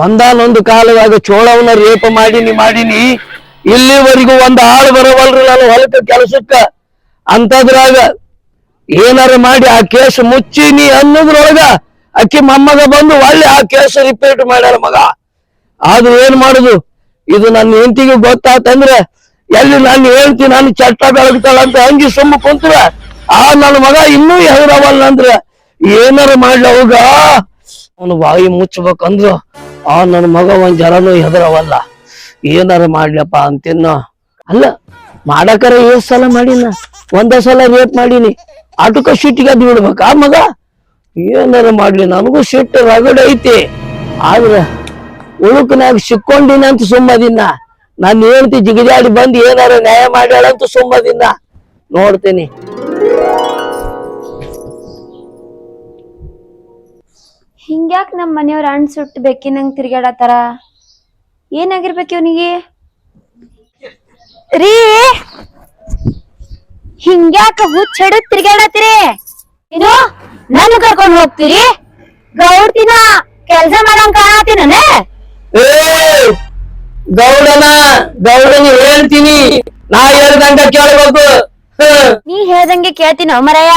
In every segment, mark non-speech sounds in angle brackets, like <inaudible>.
ಒಂದಾನೊಂದು ಕಾಲದಾಗ ಚೋಳವನ್ನ ರೇಪ ಮಾಡೀನಿ ಮಾಡೀನಿ. ಇಲ್ಲಿವರೆಗೂ ಒಂದ್ ಆಳು ಬರವಲ್ರಿ ನಾನು ಹೊಲಕ್ಕೆ ಕೆಲಸಕ್ಕ. ಅಂತದ್ರಾಗ ಏನಾರ ಮಾಡಿ ಆ ಕೇಸ್ ಮುಚ್ಚೀನಿ ಅನ್ನೋದ್ರೊಳಗ ಅಕ್ಕಿ ಮೊಮ್ಮಗ ಬಂದು ಒಳ್ಳೆ ಆ ಕೇಸ್ ರಿಪೀಟ್ ಮಾಡ್ಯಾರ ಮಗ. ಆದ್ರೂ ಏನ್ ಮಾಡುದು? ಇದು ನನ್ನ ಹೆಂಡತಿಗೆ ಗೊತ್ತಾತಂದ್ರೆ ಎಲ್ಲಿ ನಾನು ಹೇಳ್ತೀನಿ ನಾನು ಚಟ್ಟ ಬೆಳಗ್ತಾಳ ಅಂತ ಹಂಗಿ ಸುಮ್ಮ ಕುಂತ್ರ. ಆ ನನ್ನ ಮಗ ಇನ್ನೂ ಹೆದರವಲ್ಲ ಅಂದ್ರೆ ಏನಾರ ಮಾಡ್ಲಿ ಅವಾಗ ಅವನು ಬಾಯಿ ಮುಚ್ಚಬೇಕಂದ್ರ ಆ ನನ್ನ ಮಗ ಒಂದ್ ಜರನು ಹೆದರವಲ್ಲ. ಏನಾರ ಮಾಡ್ಲಪ್ಪ ಅಂತಿನ್ನ? ಅಲ್ಲ, ಮಾಡಕರ ಎಷ್ಟ್ ಸಲ ಮಾಡಿನ? ಒಂದ ಸಲ ರೇಪ್ ಮಾಡೀನಿ. ಆಟಕ್ಕ ಸಿಟ್ಟಿಗೆ ಅದು ಬಿಡ್ಬೇಕ. ಆ ಮಗ? ಏನಾರ ಮಾಡ್ಲಿ ನನಗೂ ಸಿಟ್ಟು ರಗಡ್ ಐತಿ. ಆದ್ರ ಉಳುಕನಾಗ ಸಿಕ್ಕೊಂಡಿನ ಅಂತ ಸುಮ್ಮದಿನ ನಾನು ಹೇಳ್ತಿ ಜಿಗಿದಾಡಿ ಬಂದು ಏನಾರ ನ್ಯಾಯ ಮಾಡ್ಯಾಳಂತ ಸುಮ್ಮದಿನ ನೋಡ್ತೀನಿ. ಹಿಂಗ್ಯಾಕ್ ನಮ್ಮ ಮನೆಯವ್ರ ಹಣ್ಣು ಸುಟ್ಟು ಬೆಕ್ಕಿನಂಗ್ ತಿರ್ಗಾಡತ್ತಾರ ಏನಾಗಿರ್ಬೇಕು ಇವನಿಗೆ? ರೀ! ಹಿಂಗ್ಯಾಕ ಹುಚ್ಚ ಹಿಡಿದ್ ತಿರ್ಗಾಡತ್ತೀರಿ ಏನು ನಾನು ಕರ್ಕೊಂಡ್ ಹೋಗ್ತೀರಿ? ಗೌಡ್ತಿನ ಕೆಲ್ಸ ಮಾಡಂಗ್ ಕಾಣತೀನ ಗೌಡನ ಗೌಡನ ಹೇಳ್ತೀನಿ. ನಾ ಹೇಳ್ದಂಗ ಕೇಳ್ಬೇಕು. ನೀ ಹೇಳ್ದಂಗೆ ಕೇಳ್ತೀನಿ ಮರಯ್ಯ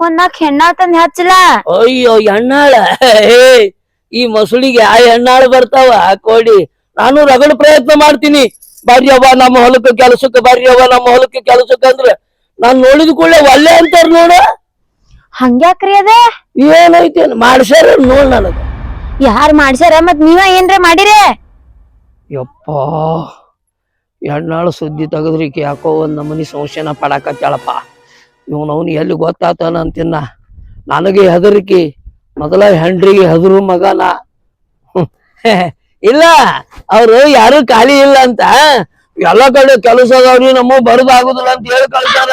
ಹೊನ್ನಾಕ್ ಹೆಣ್ಣ ತಂದ್ ಹಚ್ಚಲ? ಅಯ್ಯೋ ಹೆಣ್ಣಾಳ. ಈ ಮಸುಳಿಗೆ ಆ ಹೆಣ್ಣಾಳು ಬರ್ತಾವ ಕೋಡಿ ನಾನು ರಗಡ್ ಪ್ರಯತ್ನ ಮಾಡ್ತೀನಿ. ಬರ್ರಿ ಅವ್ವ ನಮ್ಮ ಹೊಲಕ್ಕೆ ಕೆಲಸಕ್ಕೆ ಬರ್ರಿ ಅವ್ವ ನಮ್ಮ ಹೊಲಕ್ಕೆ ಕೆಲಸಕ್ಕೆ ಅಂದ್ರೆ ನಾನ್ ನೋಡಿದ ಕೂಡಲೇ ಒಳ್ಳೆ ಅಂತಾರ ನೋಡ. ಹಂಗ್ಯಾಕ್ರಿ ಅದ? ಏನೈತಿ ಮಾಡ್ಸ್ಯಾರ ನೋಡ್ ನನಗ. ಯಾರ್ ಮಾಡ್ಸ್ಯಾರ? ಮತ್ ನೀವ ಏನ್ರ ಮಾಡಿರಿ? ಯಪ್ಪ ಹೆಣ್ಣಾಳು ಸುದ್ದಿ ತೆಗದ್ರಿಕೆ ಯಾಕೋ ಒಂದ್ ನಮನಿ ಸಂಶಯನ ಪಡಾಕತ್ತಾಳಪ್ಪ. ಇವನವನು ಎಲ್ಲಿ ಗೊತ್ತಾತಾನ ಅಂತಿನ್ನ? ನನಗೆ ಹೆದರಿಕೆ. ಮೊದಲ ಹೆಂಡ್ರಿಗೆ ಹೆದರು ಮಗನ. <laughs> ಇಲ್ಲ ಅವ್ರು ಯಾರು ಖಾಲಿ ಇಲ್ಲ ಅಂತ. ಎಲ್ಲ ಕಡೆ ಕೆಲಸದವ್ರಿ ನಮ್ಮ ಬರದಾಗುದಿಲ್ಲ ಅಂತ ಹೇಳಿ ಕಳ್ಸಾರ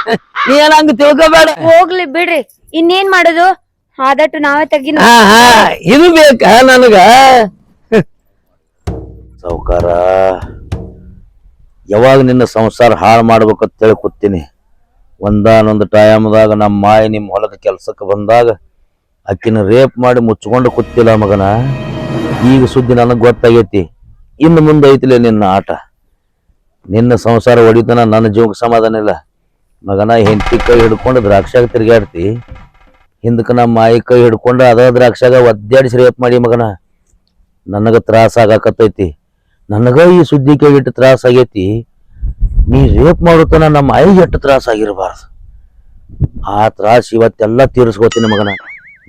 <laughs> ನೀ ಏನ ಹಂಗ ತಿಳ್ಕೊಬೇಡ? ಹೋಗ್ಲಿ ಬಿಡ್ರಿ. ಇನ್ನೇನ್ ಮಾಡುದು? ಆದಟ್ಟು ನಾವೇ ತೆಗಿನ ಹಾ ಇದು ಬೇಕ ನನಗ. <laughs> ಸಾವುಕಾರ ಯಾವಾಗ ನಿನ್ನ ಸಂಸಾರ ಹಾಳು ಮಾಡ್ಬೇಕಂತ ಹೇಳಿ ಕೂತೀನಿ ಒಂದಾನೊಂದು ಟೈಮ್ದಾಗ ನಮ್ಮ ಮಾಯಿ ನಿಮ್ಮ ಹೊಲಕ್ಕೆ ಕೆಲಸಕ್ಕೆ ಬಂದಾಗ ಅಕ್ಕಿನ ರೇಪ್ ಮಾಡಿ ಮುಚ್ಕೊಂಡು ಕೂತಿಲ್ಲ ಮಗನ. ಈಗ ಸುದ್ದಿ ನನಗೆ ಗೊತ್ತಾಗೈತಿ. ಇನ್ನು ಮುಂದೆ ಐತಿಲ್ಲ ನಿನ್ನ ಆಟ. ನಿನ್ನ ಸಂಸಾರ ಹೊಡಿತನ ನನ್ನ ಜೀವಕ್ಕೆ ಸಮಾಧಾನ ಇಲ್ಲ. ಮಗನ ಹೆಂಡತಿ ಕೈ ಹಿಡ್ಕೊಂಡು ದ್ರಾಕ್ಷಾಗ ತಿರ್ಗಾಡ್ತಿ ಹಿಂದಕ್ಕೆ ನಮ್ಮ ಮಾಯಿ ಕೈ ಹಿಡ್ಕೊಂಡು ಅದ ದ್ರಾಕ್ಷಾಗ ಒದ್ದಾಡಿಸಿ ರೇಪ್ ಮಾಡಿ ಮಗನ. ನನಗ ತ್ರಾಸ ಆಗಾಕತ್ತೈತಿ. ನನಗ ಈ ಸುದ್ದಿ ಕೈಗಿಟ್ಟು ತ್ರಾಸ ಆಗೈತಿ. ನೀ ರೇಪ್ ಮಾಡೋತನ ನಮ್ಮ ಐಗೆ ಎಷ್ಟು ತ್ರಾಸ ಆಗಿರಬಾರ್ದು. ಆ ತ್ರಾಸ ಇವತ್ತೆಲ್ಲ ತೀರಿಸ್ಕೋತೀನಿ ಮಗನ.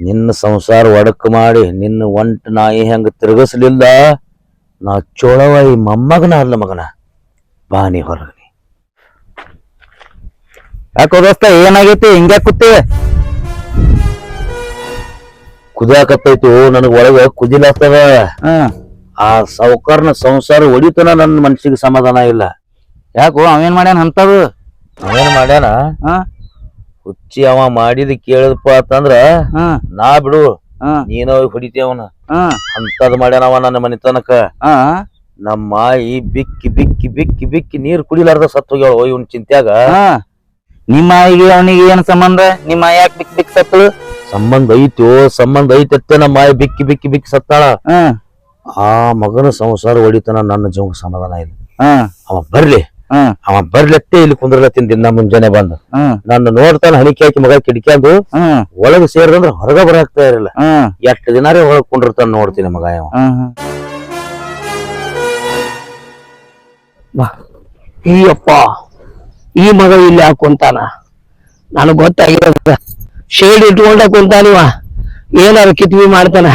ನಿನ್ನ ಸಂಸಾರ ಒಡಕ್ ಮಾಡಿ ನಿನ್ನ ಒಂಟ ನಾಯಿ ಹೆಂಗೆ ತಿರುಗಿಸ್ಲಿಲ್ಲ? ನಾ ಚೋಳವ ಈ ಮೊಮ್ಮಗನ ಅಲ್ಲ ಮಗನ. ಬಾನಿ ಹೊರಗೆ ಯಾಕೋ ದೋಸ್ತ ಏನಾಗೈತಿ? ಹಿಂಗ್ಯಾಕ್ ಕೂತಿ? ಕುದಿಯಾಕತ್ತೈತಿ ಓ ನನಗ ಒಳಗ ಕುದಿಲಾಗ್ತದ. ಆ ಸೌಕರ್ನ ಸಂಸಾರ ಹೊಡಿತನ ನನ್ನ ಮನ್ಸಿಗೆ ಸಮಾಧಾನ ಇಲ್ಲ. ಯಾಕೋ ಅವೇನ್ ಮಾಡ್ಯಾನ ಅಂತದು ಅವೇನ್ ಮಾಡ್ಯಾನ? ಹಾ ಹುಚ್ಚಿ ಅವ ಮಾಡಿದ ಕೇಳಿದಪ್ಪ ಅಂತಂದ್ರ ಹಾ ನಾ ಬಿಡು ಹಾ ನೀನ ಹೋಗಿ ಅವನ. ಹಾ ಮಾಡ್ಯಾನ ಅವ ನನ್ನ ಮನಿತನಕ. ಹಾ ನಮ್ಮ ಮಾಯಿ ಬಿಕ್ಕಿ ಬಿಕ್ಕಿ ಬಿಕ್ಕಿ ಬಿಕ್ಕಿ ನೀರ್ ಕುಡಿಲಾರ್ದ ಸತ್ ಹೋಗ್ಯಾಳ ಇವನ್ ಚಿಂತ್ಯಾಗ. ಹಾ ನಿಮ್ಮ ಆಯಿಗೆ ಅವನಿಗೆ ಏನ್ ಸಂಬಂಧ? ನಿಮ್ಮ ಆಯಿ ಯಾಕೆ ಬಿಕ್ ಬಿಕ್ ಸತ್ತಳು? ಸಂಬಂಧ ಐತೋ ಸಂಬಂಧ ಐತತ್ತೆ ನಮ್ಮ ಮಾಯಿ ಬಿಕ್ಕಿ ಬಿಕ್ಕಿ ಬಿಕ್ಕಿ ಸತ್ತಾಳ. ಹಾ ಆ ಮಗನ ಸಂಸಾರ ಹೊಡಿತನ ನನ್ನ ಜೀವಕ್ಕೆ ಸಮಾಧಾನ ಇಲ್ಲ. ಹಾ ಅವ ಬರ್ಲಿ. ಅವ ಬರ್ಲತ್ತೆ ಇಲ್ಲಿ ಕುಂದ್ರಲತ್ತಿನ ದಿನ ಮುಂಜಾನೆ ಬಂದು. ನಾನು ನನ್ನ ನೋಡ್ತಾನ ಹಣಿಕೆ ಹಾಕಿ ಮಗ ಕಿಡಿಕ್ಯಾಂದು ಒಳಗ ಒಳಗೆ ಸೇರಿದಂದ್ರ ಹೊರಗ ಬರಾಕ್ತಾ ಇರಲಿಲ್ಲ ಹಾ. ಎಷ್ಟು ದಿನಾರೇ ಒಳಗ್ ಕುಂಡಿರ್ತಾನ ನೋಡ್ತೀನಿ ಮಗ ಅವ. ಈ ಅಪ್ಪ ಈಯಪ್ಪ ಈ ಮಗ ಇಲ್ಲಿ ಯಾಕೆ ಕುಂತಾನ? ನನಗ್ ಗೊತ್ತಾಗಿರೋದ. ಶೇಡ್ ಇಟ್ಕೊಂಡ ಕುಂತಾನಿವ ಏನಾರ ಕಿತ್ವಿ ಮಾಡ್ತಾನ.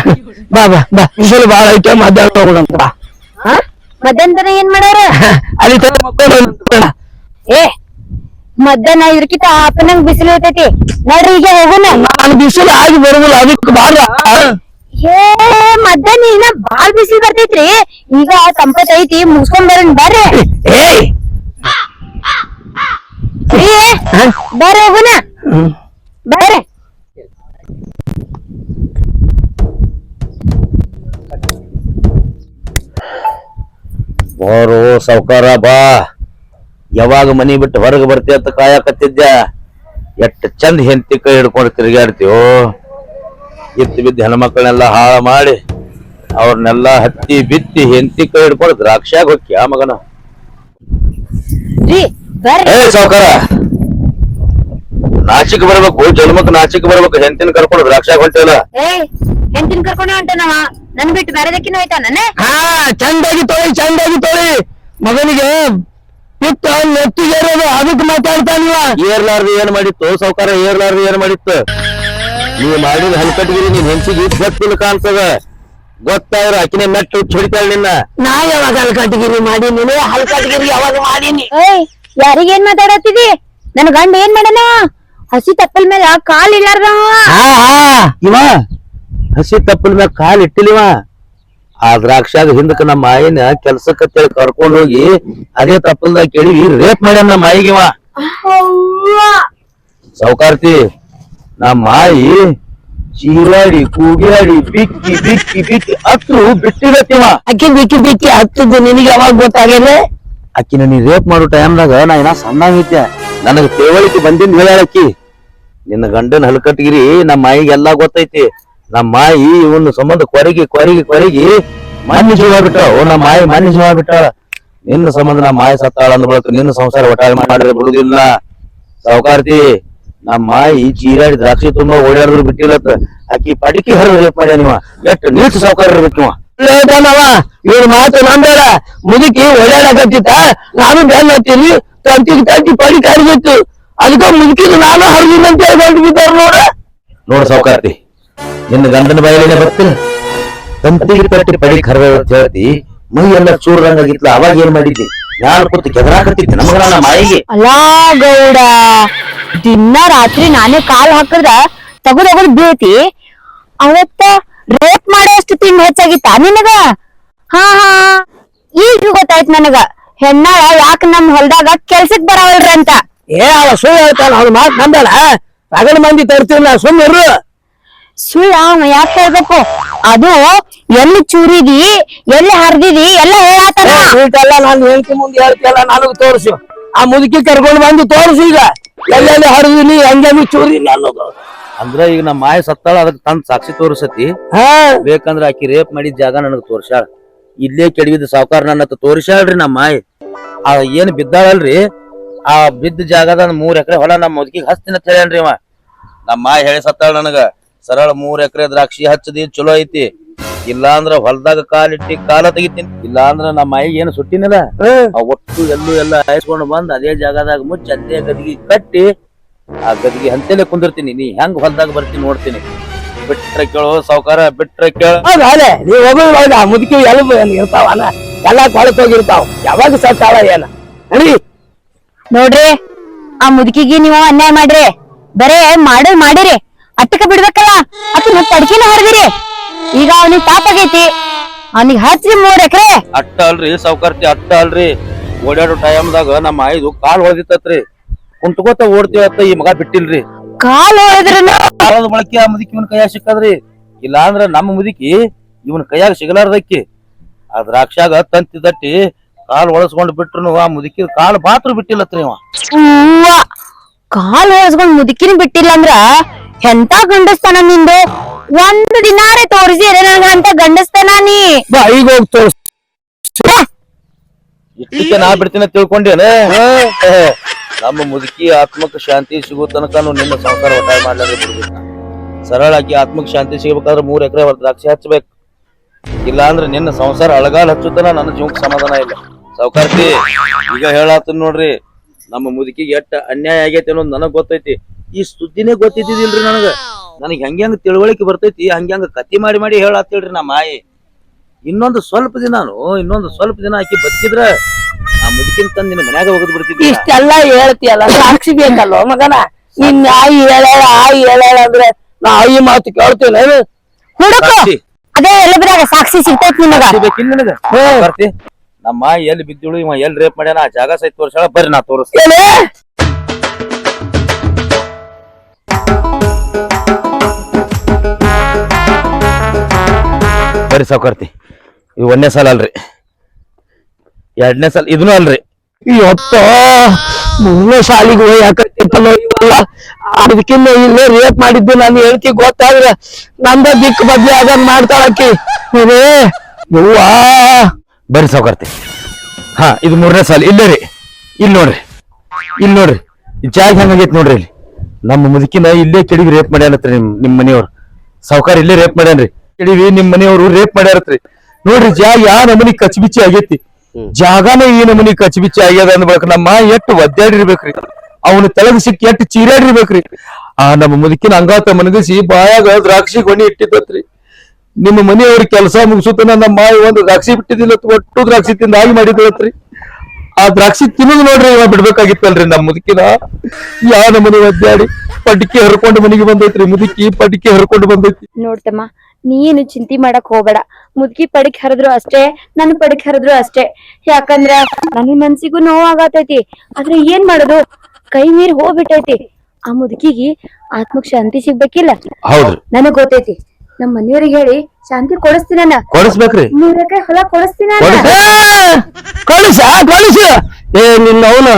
ಬಾ ಬಾ ಬಾ. ಇಲ್ಲಿ ಬಾಳ ಐತೆ ಮಾಧ್ಯಮ ಹೋಗೋಣಂತ. ಬಾ ಮಧ್ಯಾಹ್ನ ಏನ್ ಮಾಡ್ಯಾರ <laughs> ಅಲ್ಲಿ ಮಕ್ಕೊಂಡು. ಏ ಮಧ್ಯಾಹ್ನ ಇದ್ರಕಿತ ಅಪ್ಪನಂಗ್ ಬಿಸಿಲು ಇರ್ತೈತಿ. ನೋಡ್ರಿ ಈಗ ಹೋಗುನ. ನಾನು ಬಿಸಿಲು ಆಗಿ ಬರುದಿಲ್ಲ ಅದಕ್ಕೆ ಬಾರ ಏ ಮಧ್ಯಾಹ್ನ ಇನ್ನ ಬಾಳ್ ಬಿಸಿಲು ಬರ್ತೈತ್ರಿ. ಈಗ ತಂಪತ್ ಐತಿ ಮುಗಿಸ್ಕೊಂಡ್ ಬರೋಣ ಬರ್ರಿ. ಏಯ್! ಏ, ಬರ್ರಿ ಹೋಗೋಣ ಹ್ಮ್. ಬರ್ರಿ. ಬಾರೋ ಸೌಕಾರ ಬಾ. ಯಾವಾಗ ಮನಿ ಬಿಟ್ಟು ಹೊರಗೆ ಬರ್ತಿ ಅಂತ ಕಾಯಕತ್ತಿದ್ದೆ ಎಷ್ಟು ಚಂದ ಹೆಂಡತಿ ಕೈ ಹಿಡ್ಕೊಂಡು ತಿರುಗಾಡ್ತೀವೋ ಎತ್ತು ಬಿದ್ದು ಹೆಣ್ಮಕ್ಳನ್ನೆಲ್ಲ ಹಾಳು ಮಾಡಿ ಅವ್ರನ್ನೆಲ್ಲ ಹತ್ತಿ ಬಿತ್ತಿ ಹೆಂಡತಿ ಕೈ ಹಿಡ್ಕೊಂಡು ದ್ರಾಕ್ಷಿಯಾಗ ಹೋಗಿ ಆ ಮಗನ? ಏ ಸಾವ್ಕಾರ. ನಾಚಿಕ್ ಬರ್ಬೇಕು ಜನ್ಮಕ್ ನಾಚಿಕ್ ಬರ್ಬೇಕು ಹೆಂಡತಿನ ಕರ್ಕೊಂಡು ದ್ರಾಕ್ಷಿಯಾಗ ಹೊಂಟಿಲ್ಲ ಹೆಂತಿನ ಹೆಂಡತಿನ ಕರ್ಕೊಂಡೆ ಹೊಂಟನವ? ನನ್ ಬಿಟ್ಟು ಬೇರೆದಕ್ಕಿನ ಹೋಯ್ತಾ ನನ್ನೇ ಹಾ ಚಂದಾಗಿ ತೋಳಿ ಚಂದಾಗಿ ತೋಳಿ. ಮಗನಿಗೆ ಪಿತ್ತ ನೆತ್ತಿಗೆ ಇರೋದು ಅದಕ್ಕೆ ಮಾತಾಡ್ತಾನಿಲ್ಲ ಏರ್ಲಾರ್ದು ಏನ್ ಮಾಡಿತ್ತು? ಸೌಕಾರ ಏರ್ಲಾರ್ದು ಏನ್ ಮಾಡಿತ್ತು? ನೀವು ಮಾಡಿದ ಹಲ್ಕಟ್ಗಿರಿ ನಿನ್ ಹೆಂಚಿಗೆ ಗೊತ್ತಿಲ್ಲ ಕಾಣ್ತದ. ಗೊತ್ತಾದ್ರ ಆಕಿನ ಮೆಟ್ಟು ಹೊಡಿತಾಳ ನಿನ್ನ. ನಾ ಯಾವಾಗ ಹಲ್ಕಟ್ಗಿರಿ ಮಾಡೀನಿ? ಹಲ್ಕಟ್ಗಿರಿ ಯಾವಾಗ ಮಾಡೀನಿ? ಏಯ್ ಯಾರಿಗೇನ್ ಮಾತಾಡತ್ತಿದಿ? ನನ್ ಗಂಡ ಏನ್ ಮಾಡನ ಹಸಿ ತಪ್ಪಲ್ ಮೇಲೆ ಕಾಲ್ ಇಲ್ಲಾರ್ದವ ಹಾ ಹಾ. ಇವ ಹಸಿ ತಪ್ಪಲ್ ಮ್ಯಾಗ ಕಾಲ್ ಇಟ್ಟಿಲಿವ ಆ ದ್ರಾಕ್ಷಾಗ ಹಿಂದಕ್ಕೆ ನಮ್ಮ ಮಾಯಿನ ಕೆಲ್ಸಕ್ಕ ಕರ್ಕೊಂಡು ಹೋಗಿ ಅದೇ ತಪ್ಪಲ್ದಾಗ ಕೇಳಿ ರೇಪ್ ಮಾಡ್ಯಾನ ನಮ್ಮ ಮಾಯಿಗೆ ಸೌಕಾರ್ತಿ ನಮ್ಮ ಮಾಯಿ ಚೀರಾಡಿ ಕೂಗ್ಯಾಡಿ ಬಿಕ್ಕಿ ಬಿಕ್ಕಿ ಬಿಕ್ಕಿ ಹತ್ತು ಬಿಟ್ಟಿರತ್ತಿವ ಅಕ್ಕಿ ಬಿಕ್ಕಿ ಬಿಕ್ಕಿ ಹತ್ತದ್ದು ನಿನಗೆ ಯಾವಾಗ ಗೊತ್ತಾಗಲ್ಲ ಅಕ್ಕಿನ ನೀ ರೇಪ್ ಮಾಡೋ ಟೈಮ್ನಾಗ ನಾ ಏನ ಸಣ್ಣಾಗಿದ್ದೆ ನನಗೆ ತಿಳುವಳಿಕೆ ಬಂದಿಂದ ಹೇಳ್ಯಾಳಕ್ಕಿ ನಿನ್ನ ಗಂಡನ ಹಲ್ಕಟ್ಗಿರಿ ನಮ್ಮ ಮಾಯಿಗೆಲ್ಲ ಗೊತ್ತೈತಿ. ನಮ್ಮ ಮಾಯಿ ಇವನ್ನ ಸಂಬಂಧ ಕೊರಗಿ ಕೊರಗಿ ಕೊರಗಿ ಮಣ್ಣು ಜೀವ ನಮ್ಮ ಮಾಯಿ ಮಣ್ಣು ಜೀವ ನಿನ್ನ ಸಂಬಂಧ ನಮ್ಮ ಮಾಯಿ ಸತ್ತಾಳ ಅಂದ ಬಳಕ ನಿನ್ನ ಸಂಸಾರ ಒಟ್ಟಾರೆ ಮಾಡಿದ್ರೆ ಬಿಡುದಿಲ್ಲ ಸಾವುಕಾರ್ತಿ, ನಮ್ಮ ಮಾಯಿ ಚೀರಾಡಿ ದ್ರಾಕ್ಷಿ ತುಂಬ ಓಡಾಡಿದ್ರು ಬಿಟ್ಟಿಲ್ಲತ್ತ ಆಕಿ ಪಡಿಕೆ ಹರಿದು ಮಾಡ್ಯ ನೀವ ಎಷ್ಟು ನೀಟ್ ಸಾವುಕಾರ ಇರ್ಬೇಕು ನೀವ ಇವ್ರ ಮಾತು ನಂಬೇಡ. ಮುದುಕಿ ಓಡಾಡಕತ್ತಿತ್ತ ನಾನು ಬೆನ್ನ ಹತ್ತೀನಿ. ತಂತಿಗೆ ತಂತಿ ಪಡಿ ಕರಿಬೇಕು ಅದಕ್ಕ ಮುದುಕಿದು ನಾನು ಹರಿದಿನಂತ ಹೇಳ್ಕೊಂಡು ಬಿದ್ದಾರ ನೋಡ. ನೋಡು ಸಾವುಕಾರ್ತಿ. ನಿನ್ನ ಗಂಡನ ಬಯಲಿನ ಬರ್ತೀನಿ ತಂತಿಗೆ ಪಟ್ಟಿ ಪಡಿ ಕರ್ದ ಅಂತ ಹೇಳ್ತಿ ಮೈ ಎಲ್ಲ ಚೂರ್ದಂಗಾಗಿತ್ಲ ಅವಾಗ ಏನ್ ಮಾಡಿದ್ದಿ? ಯಾರು ಕೂತು ಕೆದರಾಕತ್ತಿದ್ದೆ ನಮಗ ನಮ್ಮ ಮಾಯಿಗೆ. ಅಲ್ಲಾ ಗೌಡ ದಿನ ರಾತ್ರಿ ನಾನೇ ಕಾಲ್ ಹಾಕಿದ್ರ ತಗದ್ ತಗದ್ ಬೀಳ್ತಿ. ಅವತ್ತ ರೇಪ್ ಮಾಡೋಷ್ಟು ತಿಂಡಿ ಹೆಚ್ಚಾಗಿತ್ತ ನಿನಗ? ಹಾ ಹಾ. ಈಗ ಗೊತ್ತಾಯ್ತು ನನಗ? ಹೆಣ್ಣಾಳ ಯಾಕ ನಮ್ ಹೊಲ್ದಾಗ ಕೆಲ್ಸಕ್ ಬರವಲ್ರಿ ಅಂತ? ಏ ಅವ ಸುಳ್ಳು ಹೇಳ್ತಾನ ಅವ್ನ ಮಾತು ನಂಬಳ ರಗಡ ಮಂದಿ ತರ್ತಿಲ್ಲ ಸುಮ್ಮರು ಸುಳ್ಳ ಅವ ಯಾಕೆ ಹೇಳ್ಬೇಕು ಅದು ಎಲ್ಲಿ ಚೂರಿದಿ ಎಲ್ಲಿ ಹರಿದಿದಿ ಎಲ್ಲ ಹೇಳಾತಲ್ಲ ನಾನು ಹೇಳ್ತಿ ಮುಂದೆ ಹೇಳ್ತಿಯಲ್ಲ ನಾನು ತೋರಿಸು. ಆ ಮುದುಕಿ ಕರ್ಕೊಂಡು ಬಂದು ತೋರಿಸು ಈಗ. ಎಲ್ಲೆಲ್ಲಿ ಹರಿದಿನಿ ಹೆಂಗೆಲ್ಲಿ ಚೂರಿನಿ ಅನ್ನೋದು. ಅಂದ್ರ ಈಗ ನಮ್ಮ ಮಾಯ ಸತ್ತಾಳ ಅದಕ್ಕೆ ತಂದ್ ಸಾಕ್ಷಿ ತೋರಿಸತಿ. ಹಾ. ಬೇಕಂದ್ರ ಆಕಿ ರೇಪ್ ಮಾಡಿದ ಜಾಗ ನನಗ್ ತೋರಿಸಾಳ ಇಲ್ಲೇ ಕೆಡವಿದ ಸಾವುಕಾರ ನನ್ನ ಹತ್ರ ತೋರಿಸಾಳ್ರಿ ನಮ್ಮ ಮಾಯ. ಆ ಏನ್ ಬಿದ್ದಾಳಲ್ರಿ? ಆ ಬಿದ್ದ ಜಾಗದ ಮೂರ್ ಎಕರೆ ಹೊಲ ನಮ್ಮ ಮುದುಕಿಗೆ ಹಸ್ತಿನ ತಿಳಿಯನ್ರಿ ಹೇಳ್ಯಾನ್ರಿ ಅವ ನಮ್ಮ ಮಾಯ ಹೇಳಿ ಸತ್ತಾಳ ನನಗ. ಸರಳ ಮೂರ್ ಎಕರೆ ದ್ರಾಕ್ಷಿ ಹಚ್ಚದಿ ಚಲೋ ಐತಿ. ಇಲ್ಲಾಂದ್ರ ಹೊಲದಾಗ ಕಾಲಿಟ್ಟಿ ಕಾಲ ತೆಗಿತೀನಿ. ಇಲ್ಲಾಂದ್ರ ನಮ್ಮ ಮೈಗೆ ಏನು ಸುಟ್ಟಿನಲ್ಲ. ಆ ಒಟ್ಟು ಎಲ್ಲೂ ಎಲ್ಲ ಹಾಯಿಸ್ಕೊಂಡು ಬಂದ್ ಅದೇ ಜಾಗದಾಗ ಮುಚ್ಚಿ ಅದೇ ಗದಿಗೆ ಕಟ್ಟಿ ಆ ಗದಿಗೆ ಹಂತೇಲೆ ಕುಂದಿರ್ತೀನಿ. ನೀ ಹೆಂಗ್ ಹೊಲ್ದಾಗ ಬರ್ತೀನಿ ನೋಡ್ತೀನಿ. ಬಿಟ್ರೆ ಕೇಳೋ ಸಾವುಕಾರ ಬಿಟ್ರೆ ಕೇಳೋ. ಮುದುಕಿ ಎಲ್ಲ ಏನ್ ಎಲ್ಲಾ ಕೊಳಕೋಗಿರ್ತಾವ ಯಾವಾಗ ಸತ್ತಾವ ಏನ? ನಡಿ. ನೋಡ್ರಿ ಆ ಮುದುಕಿಗೆ ನೀವು ಅನ್ಯಾಯ ಮಾಡ್ರಿ. ಬರೇ ಮಾಡೋದ್ ಮಾಡಿರಿ. ಅಟ್ಟಕ ಬಿಡ್ಬೇಕಲ್ಲ? ಅಕ್ಕನ ತಡ್ಕಿನ ಹರಿದಿರಿ ಈಗ ಅವನಿಗೆ ಪಾಪ ಆಗೈತಿ. ಅವನಿಗೆ ಹಚ್ರಿ ಮೂರ್ ಎಕರೆ. ಅಟ್ಟ ಅಲ್ರಿ ಸೌಕರ್ತಿ ಅಟ್ಟ ಅಲ್ರಿ. ಓಡಾಡೋ ಟೈಮ್ದಾಗ ನಮ್ಮ ಐದು ಕಾಲ್ ಹೊಡೆದಿತ್ತತ್ರಿ. ಕುಂಟ್ಕೋತ ಓಡ್ತೀವತ್ತ ಈ ಮಗ ಬಿಟ್ಟಿಲ್ರಿ. ಕಾಲ್ ಹೊಡೆದ್ರನು ಕಾಲದ ಬಳಕೆ ಆ ಮುದುಕಿ ಇವನ್ ಕೈಯಾಗ ಸಿಕ್ಕದ್ರಿ. ಇಲ್ಲಾಂದ್ರ ನಮ್ಮ ಮುದುಕಿ ಇವನ್ ಕೈಯಾಗ ಸಿಗಲಾರ್ದಕ್ಕಿ ಆ ದ್ರಾಕ್ಷಾಗ ತಂತಿ ತಟ್ಟಿ ಕಾಲ್ ಒಳಸ್ಕೊಂಡ್ ಬಿಟ್ರು ಆ ಮುದುಕಿ ಕಾಲ್ ಬಾತ್ರು ಬಿಟ್ಟಿಲ್ಲತ್ರಿ ಇವ. ಕಾಲ್ ಹೊಡೆಸ್ಕೊಂಡ್ ಮುದುಕಿನ ಬಿಟ್ಟಿಲ್ಲ ಅಂದ್ರ ಎಂತ ಗಂಡಸ್ತಾನ ನಿಂದು? ಒಂದು ದಿನಾರೆ ತೋರಿಸಿ ನನಗ ಅಂತ ಗಂಡಸ್ತಾನ ನೀ. ಬಾ ಈಗ ಹೋಗಿ ತೋರಿಸ್. ಇಷ್ಟಕ್ಕೆ ನಾ ಬಿಡ್ತೀನಿ ತಿಳ್ಕೊಂಡೇನ ನಮ್ಮ ಮುದುಕಿ ಆತ್ಮಕ್ಕೆ ಶಾಂತಿ ಸಿಗೋ ತನಕ ನಿನ್ನ ಸಂಸಾರ ಒಟ್ಟಾಯ ಮಾಡ್ಲಾರ ಬಿಡ್ಬೇಕು. ಸರಳ ಆಗಿ ಆತ್ಮಕ್ಕೆ ಶಾಂತಿ ಸಿಗಬೇಕಾದ್ರೆ ಮೂರ್ ಎಕರೆ ದ್ರಾಕ್ಷಿ ಹಚ್ಚಬೇಕು ಇಲ್ಲ ಅಂದ್ರೆ ನಿನ್ನ ಸಂಸಾರ ಅಳಗಾಲ ಹಚ್ಚುತ್ತನ ನನ್ನ ಜೀವಕ್ಕೆ ಸಮಾಧಾನ ಇಲ್ಲ. ಸಾವುಕಾರ್ತಿ ಈಗ ಹೇಳಾತನ್ ನೋಡ್ರಿ ನಮ್ಮ ಮುದುಕಿಗೆ ಎಟ್ಟ ಅನ್ಯಾಯ ಆಗೈತಿ ಅನ್ನೋದು ನನಗ್ ಗೊತ್ತೈತಿ. ಈ ಸುದ್ದಿನೇ ಗೊತ್ತಿದ್ದಿಲ್ರಿ ನನಗ. ನನಗೆ ಹೆಂಗೆ ಹಂಗ ತಿಳುವಳಿಕೆ ಬರ್ತೈತಿ ಹಂಗೆ ಹಂಗ ಕತಿ ಮಾಡಿ ಮಾಡಿ ಹೇಳತ್ತೇಳ್ರಿ ನಮ್ಮ ಮಾಯಿ. ಇನ್ನೊಂದು ಸ್ವಲ್ಪ ದಿನಾನು ಇನ್ನೊಂದು ಸ್ವಲ್ಪ ದಿನ ಆಕಿ ಬದುಕಿದ್ರ ಆ ಮುದುಕಿನ ತಂದು ನಿನ್ನ ಮನ್ಯಾಗ ಒಗದ್ ಬಿಡ್ತೀವಿ ಇಷ್ಟೆಲ್ಲ ಹೇಳ್ತೀಯಲ್ಲ ಸಾಕ್ಷಿ ಬೇಕಲ್ವ ಮಗನ? ನಿನ್ನ ಆಯಿ ಹೇಳ ಆಯಿ ಹೇಳಂದ್ರೆ ಅಂದ್ರೆ ನಾ ಆಯಿ ಮಾತು ಕೇಳ್ತೇನೆ ಹುಡುಕು! ಸಾಕ್ಷಿ. ಅದೇ ಎಲ್ಲಬಿರಾಗ ಸಾಕ್ಷಿ ಸಿಗ್ತೈತಿ ನಿನಗ ಬೇಕಿಲ್ಲ ನಿನಗ? ಬರ್ತಿ. ನಮ್ಮ ಮಾಯಿ ಎಲ್ಲಿ ಬಿದ್ದಿಳು ಇವ ಎಲ್ಲಿ ರೇಪ್ ಮಾಡ್ಯಾನ ಆ ಜಾಗ ಸಹಿತ ತೋರ್ಸಾಳ ಬರ್ರಿ ನಾ ತೋರಿಸ್ತೇನೆ. ಏನೇ? ಬರ್ರಿ ಸಾವುಕಾರ್ತಿ. ಇವ್ ಒಂದನೇ ಸಾಲ ಅಲ್ರಿ. ಎರಡನೇ ಸಾಲ ಇದನ್ನೂ ಅಲ್ರಿ. ಇವತ್ತು ಮೂರನೇ ಶಾಲಿಗೆ ಹೋಗಿ ಹಾಕತ್ತಿತ್ತಲ್ಲೋ ಅದಕ್ಕಿನ್ನ ಅದಕ್ಕಿಂತ ಇಲ್ಲೇ ರೇಪ್ ಮಾಡಿದ್ದು ನಾನು ಹೇಳ್ತಿ ಗೊತ್ತಾದ್ರೆ ನಂದ ದಿಕ್ಕು ಬದ್ಲಿ ಅದನ್ನ ಮಾಡ್ತಾಳಕ್ಕಿ ನೀವೇ ಯವ್ವಾ. ಬರ್ರಿ ಸಾವುಕಾರ್ತಿ. ಹಾ ಇದು ಮೂರನೇ ಸಾಲ. ಇಲ್ಲೇ ರೀ. ಇಲ್ಲಿ ನೋಡ್ರಿ. ಇಲ್ಲಿ ನೋಡ್ರಿ. ಜಾಗ ಹೆಂಗಾಗೈತಿ ನೋಡ್ರಿ ಇಲ್ಲಿ. ನಮ್ಮ ಮುದುಕಿನ ಇಲ್ಲೇ ಕೆಡಿಗೆ ರೇಪ್ ಮಾಡ್ಯಾನತ್ರಿ ನಿಮ್ ನಿಮ್ ಮನೆಯವ್ರು. ಸಾವುಕಾರ ಇಲ್ಲೇ ರೇಪ್ ಮಾಡ್ಯಾನ್ರಿ. ಕೆಡಿವಿ ನಿಮ್ ಮನೆಯವರು ರೇಪ್ ಮಾಡ್ಯಾರತ್ರಿ. ನೋಡ್ರಿ ಜಾ ಯಾ ನಮನಿ ಕಚ್ಬಿಚ್ಚಿ ಆಗೇತಿ. ಜಾಗಾನ ಈ ನಮನಿ ಕಚ್ಬಿಚ್ಚಿ ಆಗ್ಯದ ಅಂದ್ಬೇಕು ನಮ್ಮ ಎಟ್ಟು ಒದ್ದಾಡಿರ್ಬೇಕ್ರಿ. ಅವನ ತೆಳಗ್ ಸಿಕ್ಕಿ ಎಟ್ಟು ಚೀರಾಡಿರ್ಬೇಕ್ರಿ. ಆ ನಮ್ಮ ಮುದುಕಿನ ಅಂಗಾತ ಮನಗಿಸಿ ಬಾಯಾಗ ದ್ರಾಕ್ಷಿ ಗೊಣಿ ಇಟ್ಟಿದ್ದತ್ರಿ. ನಿಮ್ಮ ಮನೆಯವ್ರ ಕೆಲಸ ಮುಗಿಸುತ್ತಾನ ನಮ್ಮ ಮಾಯಿ ಒಂದು ದ್ರಾಕ್ಷಿ ಬಿಟ್ಟಿದ್ದಿಲ್ಲ ಒಟ್ಟು ದ್ರಾಕ್ಷಿ ತಿಂದ ಆಗಿ ಮಾಡಿದ್ರಿ ಆ ದ್ರಾಕ್ಷಿ ತಿನ್ನೋದು ನೋಡ್ರಿ ಇವ ಬಿಡ್ಬೇಕಾಗಿತ್ತಲ್ರಿ ನಮ್ಮ ಮುದುಕಿನ. ಯಾ ನಮ್ಮನೆ ಒದ್ದಾಡಿ ಪಟಿಕೆ ಹರ್ಕೊಂಡು ಮನೆಗೆ ಬಂದೈತ್ರಿ ಮುದುಕಿ ಪಟಿಕೆ ಹರ್ಕೊಂಡು ಬಂದೈತಿ. ನೋಡ್ತಮ್ಮ ನೀನು ಚಿಂತೆ ಮಾಡಕ್ ಹೋಗ್ಬೇಡ. ಮುದ್ಕಿ ಪಡಿಕ್ ಹರಿದ್ರು ಅಷ್ಟೇ ನನ್ ಪಡಿಕ್ ಹರಿದ್ರು ಅಷ್ಟೇ. ಯಾಕಂದ್ರ ನನ್ನ ಮನ್ಸಿಗೂ ನೋವಾಗತೈತಿ. ಆದ್ರೆ ಏನ್ ಮಾಡೋದು? ಕೈ ಮೀರಿ ಹೋಗ್ಬಿಟ್ಟೈತಿ. ಆ ಮುದುಕಿಗೆ ಆತ್ಮಕ್ ಶಾಂತಿ ಸಿಗ್ಬೇಕಿಲ್ಲ? ಹೌದ್ರಿ. ನನಗ್ ಗೊತ್ತೈತಿ. ನಮ್ ಮನೆಯವ್ರಿಗೆ ಹೇಳಿ ಶಾಂತಿ ಕೊಡಿಸ್ತೀನ ಕೊಡಿಸ್ಬೇಕ್ರಿ. ನೂರಕ್ಕೆ ಹೊಲ ಕೊಡಿಸ್ತೀನ ಕಳಿಸ ಕಳಿಸ ಏ ನಿನ್ನ ಅವನು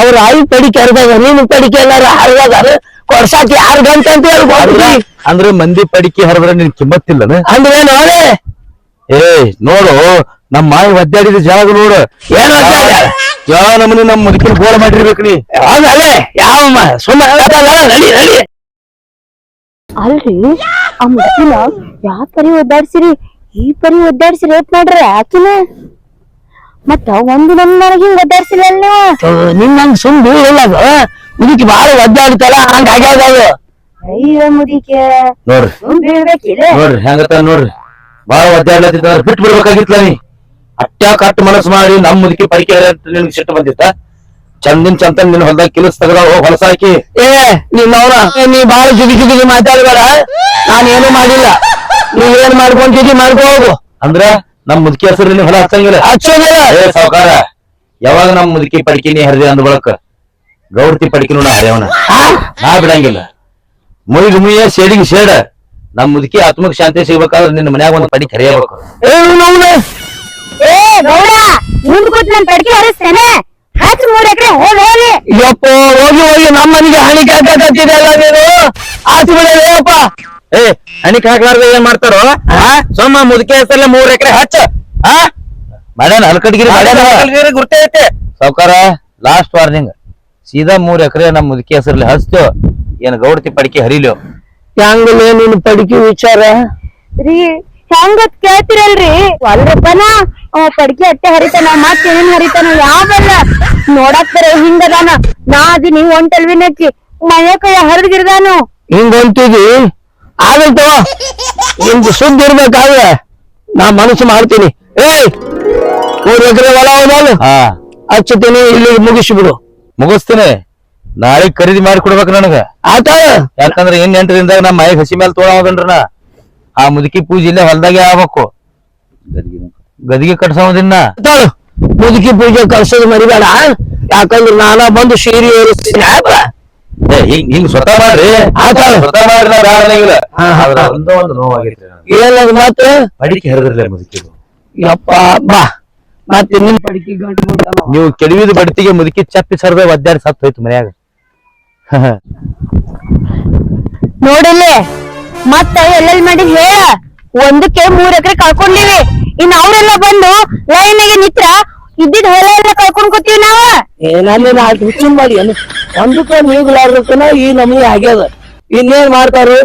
ಅವ್ರ ಆಯ್ತು ಪಡಿಕೆ ಹರಿದಾಗ ನೀನು ಪಡಿಕೆ ಎಲ್ಲಾರ ಹರಿದಾಗ ಕೊಡ್ಸಾಕ ಯಾರು ಗಂಟೆ ಅಂತ ಹೇಳಿ ಗೊತ್ತಿಲ್ಲ. ಅಂದ್ರೆ ಮಂದಿ ಪಡಿಕೆ ಹರಿದ್ರೆ ನಿನ್ ಕಿಮ್ಮತ್ತಿಲ್ಲನ? ಅಂದ್ರೆ ನೋಡೇ ಏ ನೋಡು ನಮ್ಮ ಮಾಯಿ ಒದ್ದಾಡಿದ ಜಾಗ ನೋಡು. ಏನ್ ಜಾಗ ಯಾ ನಮ್ಮನೆ ನಮ್ಮ ಮುದುಕಿನ ಗೋಳ ಮಾಡಿರ್ಬೇಕ್ರಿ ಅಲ್ಲೇ. ಯಾವ ಸುಮ್ಮನೆ ನಡಿ ನಡಿ. ಅಲ್ರಿ ಆ ಮುದುಕಿನ ಯಾವ ಪರಿ ಒದ್ದಾಡ್ಸಿರಿ? ಈ ಪರಿ ಒದ್ದಾಡ್ಸಿರಿ ಏಟ್ ಮಾಡ್ರಿ ಆಕಿನ? ಮತ್ತ ಒಂದು ನಮ್ಮ ನನಗೆ ಹಿಂಗ್ ಒದ್ದಾಡ್ಸಿಲ್ಲ ನೀವು? ನಿನ್ನಂಗ್ ಸುಮ್ ಬೀಳಿಲ್ಲ ಅದು. ಇದಕ್ಕೆ ಬಾಳ ಒದ್ದಾಡ್ತಾರ ಹಂಗ ಆಗ್ಯಾದ ಅದು ಅಯ್ಯೋ ಮುದಿಕೆ. ನೋಡ್ರಿ. ಸುಮ್ ಬೀಳ್ಬೇಕಿಲ್ಲ ನೋಡ್ರಿ ಹೆಂಗತ್ತ ನೋಡ್ರಿ. ಬಾಳ ಒದ್ದಾಡ್ಲತ್ತಿತ್ತ ಬಿಟ್ಟು ಬಿಡ್ಬೇಕಾಗಿತ್ತ ನೀ. ಅಟ್ಟ ಕಟ್ ಮನಸ್ ಮಾಡಿ ನಮ್ ಮುದುಕಿ ಪರಿಕೆ ನಿನ್ಗೆ ಸಿಟ್ಟು ಬಂದಿತ್ತ? ಚಂದಿನ ಚಂದ ನಿನ್ ಹೊಲ್ದಾಗ ಕೆಲಸ ತಗದ ಹೊಲಸಾಕಿ ಏ ಅವ್ರ ನೀ ಬಾಳ ಜುಗಿ ಜುಗಿ ಮಾತಾಡ್ಬೇಡ. ಏನು ಮಾಡಿಲ್ಲ. ನೀವ್ ಏನ್ ಮಾಡ್ಕೊಂತಿದಿ ಮಾಡ್ಕೊ ಹೋಗು. ಅಂದ್ರ ನಮ್ ಮುದುಕಿ ಹೆಸರು ನಿನ್ ಹೊಲ ಹಚ್ಚಂಗಿಲ್ಲ. ಹಚ್ಚ ಏ ಸಾವುಕಾರ ಯಾವಾಗ ನಮ್ ಮುದುಕಿ ಪಡಿಕಿನಿ ಹರಿದೆ ಅಂದ್ ಬಳಕ? ಗೌಡ್ತಿ ಪಡಿಕಿನೂ ನಾ ಹರಿಯವನ. ನಾ ಬಿಡಂಗಿಲ್ಲ. ಮುಯಿಗ್ ಮುಯ್ಯ ಸೇಡಿಗೆ ಶೇಡ ನಮ್ಮ ಮುದುಕಿ ಆತ್ಮಕ್ ಶಾಂತಿ ಸಿಗ್ಬೇಕಾದ್ರೆ ನಿನ್ನ ಮನ್ಯಾಗ ಒಂದು ಪಡಿ ಕರೆಯಬೇಕು ಏ ಗೌಡ! ಮುಂದ್ ಕೂತ್ ನನ್ ಪಡ್ಕೆ ಹರಿಸ್ತೇನೆ. ಹಚ್ ಮೂರ್ ಎಕರೆ ಹೋಗ್ ಹೋಗಿ. ಯಪ್ಪ ಹೋಗಿ ಹೋಗಿ. ನಮ್ಮ ಮನೆಗೆ ಹಣಿಕೆ ಹಾಕತ್ತಿದೆಲ್ಲ ನೀನು? ಆತು ಬಿಡಪ್ಪ ಏ ಹಣಿಕ್ ಹಾಕ್ಲಾರ್ದ ಏನ್ ಮಾಡ್ತಾರೋ? ಸೊಮ್ಮ ಮುದುಕಿ ಹೆಸರಲ್ಲೇ ಮೂರ್ ಎಕರೆ ಹಚ್ಚ. ಹಾ ಮಾಡ್ಯಾನ ಹಲ್ಕಟ್ಗಿರಿ ಮಾಡ್ಯಾನ. ಗುರ್ತೇ ಐತೆ. ಸಾವ್ಕಾರ ಲಾಸ್ಟ್ ವಾರ್ನಿಂಗ್ ಸೀದಾ ಮೂರ್ ಎಕರೆ ನಮ್ ಮುದುಕಿ ಹೆಸರಲ್ಲಿ ಹಚ್ತೇವ್ ಏನ್ ಗೌಡತಿ ಪಡಿಕೆ ಹರಿಲು. ಹೆಂಗಲೇ ನಿನ್ ಪಡಿಕೆ ವಿಚಾರ? ರೀ ಹೆಂಗ ಕೇಳ್ತಿರಲ್ರಿ? ಅಲ್ರಪ್ಪನ ಅವ ಪಡ್ಕೆ ಅಟ್ಟೆ ಹರಿತಾನ ಮತ್ ಏನ್ ಹರಿತಾನ ಯಾವಲ್ಲ ನೋಡಕ್ ಬರ ಹಿಂಗದಾನ ನಾ ಅದೀನಿ ಒಂಟಲ್ವಿನಕ್ಕಿ ಮನೆ ಕೈ ಹರಿದ್ಗಿರ್ದಾನು. ಹಿಂಗ್ ಅಂತಿದಿ? ಆಗಂತ ನಿಮ್ದು ಸುದ್ದಿ ಇರ್ಬೇಕಾದ್ರೆ ನಾ ಮನಸ್ಸು ಮಾಡ್ತೀನಿ. ಏಯ್ ಮೂರ್ ಎಕರೆ ಹೊಲ ಹೋದಲ್ಲ ಹಾ. ಹಚ್ಚತೀನಿ ಇಲ್ಲಿ ಮುಗಿಸ್ಬಿಡು. ಮುಗಿಸ್ತೀನಿ. ನಾಳೆ ಖರೀದಿ ಮಾಡಿ ಕೊಡ್ಬೇಕು ನನಗ. ಆತ ಯಾಕಂದ್ರೆ ಇನ್ ಎಂಟು ದಿನದಾಗ ನಮ್ಮ ಮೈ ಹಸಿ ಮೇಲೆ ತೊಗೊಳೋದನ್ರಿ ನಾ ಆ ಮುದುಕಿ ಪೂಜೆ ಇಲ್ಲೇ ಹೊಲ್ದಾಗೆ ಆಗ್ಬೇಕು. ಗದಿಗೆ ಕಟ್ಸೋದಿನ್ನ ಮುದುಕಿ ಪೂಜೆ ಕಳ್ಸೋದು ಮರಿಬೇಡ. ಯಾಕಂದ್ರೆ ನಾನ ಬಂದು ಸೀರೆ ಏರಿಸ್ತೀನಿ ಹಿಂಗ್ ಹಿಂಗ್ ಸ್ವತಃ ಮಾಡ್ರಿ. ಆತಾಳು ಸ್ವತಃ ಮಾಡ್ರಿ ನಾ ಬ್ಯಾಡ ಅನ್ನಂಗಿಲ್ಲ. ಹಾ, ಹಾ. ಆದ್ರ ಒಂದೋ ಒಂದು ನೋವಾಗೈತ್ರಿ ನನಗೆ. ಏನದು ಮತ್ತೆ ಅಡಿಕೆ ಹರಿದ್ರಲ್ಲ ಮುದುಕಿ ಯಪ್ಪ ಬಾ. ಮತ್ತೆ ನಿನ್ ಪಡಿಕೆ ಗಂಟು ನೀವು ಕೆಡವಿದ ಬಡತಿಗೆ ಮುದುಕಿ ಚಪ್ಪಿ ಸರ್ವೆ ಒದ್ದಾಡಿ ಸತ್ತು ಹೋಯ್ತು ಮನ್ಯಾಗ. <laughs> ನೋಡಿಲ್ಲೇ ಮತ್ತ ಎಲ್ಲೆಲ್ ಮಾಡಿ ಹೇಳ? ಒಂದಕ್ಕೆ ಮೂರ್ ಎಕರೆ ಕಳ್ಕೊಂಡಿವಿ. ಇನ್ ಅವ್ರೆಲ್ಲ ಬಂದು ಲೈನ್ಗೆ ನಿತ್ರ ಇದ್ದಿದ್ ಹೊಲ ಎಲ್ಲ ಕಳ್ಕೊಂಡ್ ಕೂತೀವಿ ನಾವ. ಏನಲ್ಲಿ ನಾಲ್ಕು ಹುಚ್ಚಿನ ಮಾಡಿ ಏನು? ಒಂದಕ್ಕ ನೀಗ್ಲಾರ್ದಕ್ಕನ ಈ ನಮಗೆ ಆಗ್ಯದ. ಇನ್ನೇನ್ ಮಾಡ್ತಾರು?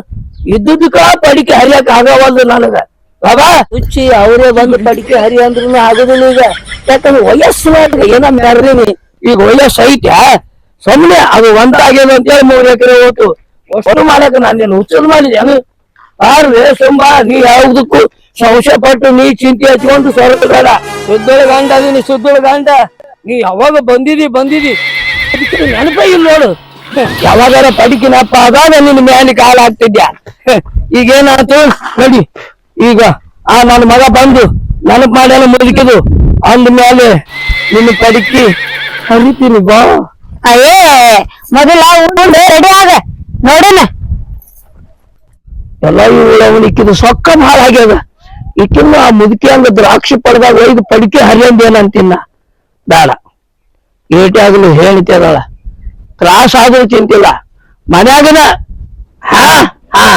ಇದ್ದುದಕ್ಕ ಪಡಿಕೆ ಹರಿಯಕ್ ಆಗವಲ್ದು ನನಗ. ಬಾಬಾ, ಹುಚ್ಚಿ, ಅವರೇ ಬಂದು ಪಡಿಕೆ ಹರಿ ಅಂದ್ರೂ ಆಗುದಿಲ್ಲ ಈಗ. ಯಾಕಂದ್ರೆ ವಯಸ್ಸು ಮಾಡ್ರಿ ಏನ ಮೆರ್ದೀನಿ ಈಗ ವಯಸ್ಸು ಐತ್ಯಾ? ಸುಮ್ನೆ ಅದು ಒಂದ ಆಗ್ಯದ ಅಂತೇಳಿ ಮೂರ್ ಎಕರೆ ಓಟು ಅಷ್ಟು ಮಾಡಕ ನಾನೇನು ಹುಚ್ಚದ್ ಮಾಡಿದ್ಯಾನು ಆರ್ವೆ ಸುಂಬ, ನೀ ಯಾವ್ದಕ್ಕೂ ಸಂಶಯ ಪಟ್ಟು ನೀ ಚಿಂತೆ ಹಚ್ಕೊಂಡು ಸೊರಕ ಬೇಡ. ಸುದ್ದೊಳ ಗಂಡ ಅದೀನಿ, ಸುದ್ದೊಳ ಗಂಡ. ನೀ ಯಾವಾಗ ಬಂದಿದಿ ಬಂದಿದಿ. ಅದಕ್ಕೆ ನೆನಪೇ ಇಲ್ಲ ನೋಡು. ಯಾವಾಗಾರ ಪಡಿಕಿನಪ್ಪ ಅದಾಗ ನಿನ್ನ ಮೇಲೆ ಕಾಲ ಆಗ್ತಿದ್ಯಾ ಈಗೇನಾಯ್ತು ನಡಿ. ಈಗ ಆ ನನ್ನ ಮಗ ಬಂದು ನೆನಪು ಮಾಡ್ಯಾನ ಮುದುಕಿದು ಅಂದ ಮೇಲೆ ನಿನ್ನ ಪಡಿಕಿ ಕರಿತೀನಿ ಬಾ. ಅಯ್ಯೇ ಮೊದಲ ಉಂಡು ರೆಡಿ ಆಗ. ನೋಡಿಲ್ಲ ಎಲ್ಲ ಇವಳು ಅವನಿಕ್ಕಿದು ಸೊಕ್ಕ ಭಾಳ ಆಗ್ಯದ. ಈಕಿನ್ನು ಆ ಮುದುಕಿ ಹಂಗ ದ್ರಾಕ್ಷಿ ಪಡೆದಾಗ ಒಯ್ದು ಪಡಿಕೆ ಹರಿಯಂದೇನಂತಿನ್ನ ಬೇಡ. ಏಟೆ ಆಗಲು ಹೇಳ್ತಿ ಅದಳ. ತ್ರಾಸ ಆದ್ರೂ ಚಿಂತಿಲ್ಲ ಮನ್ಯಾಗನ ಹಾ ಹಾ.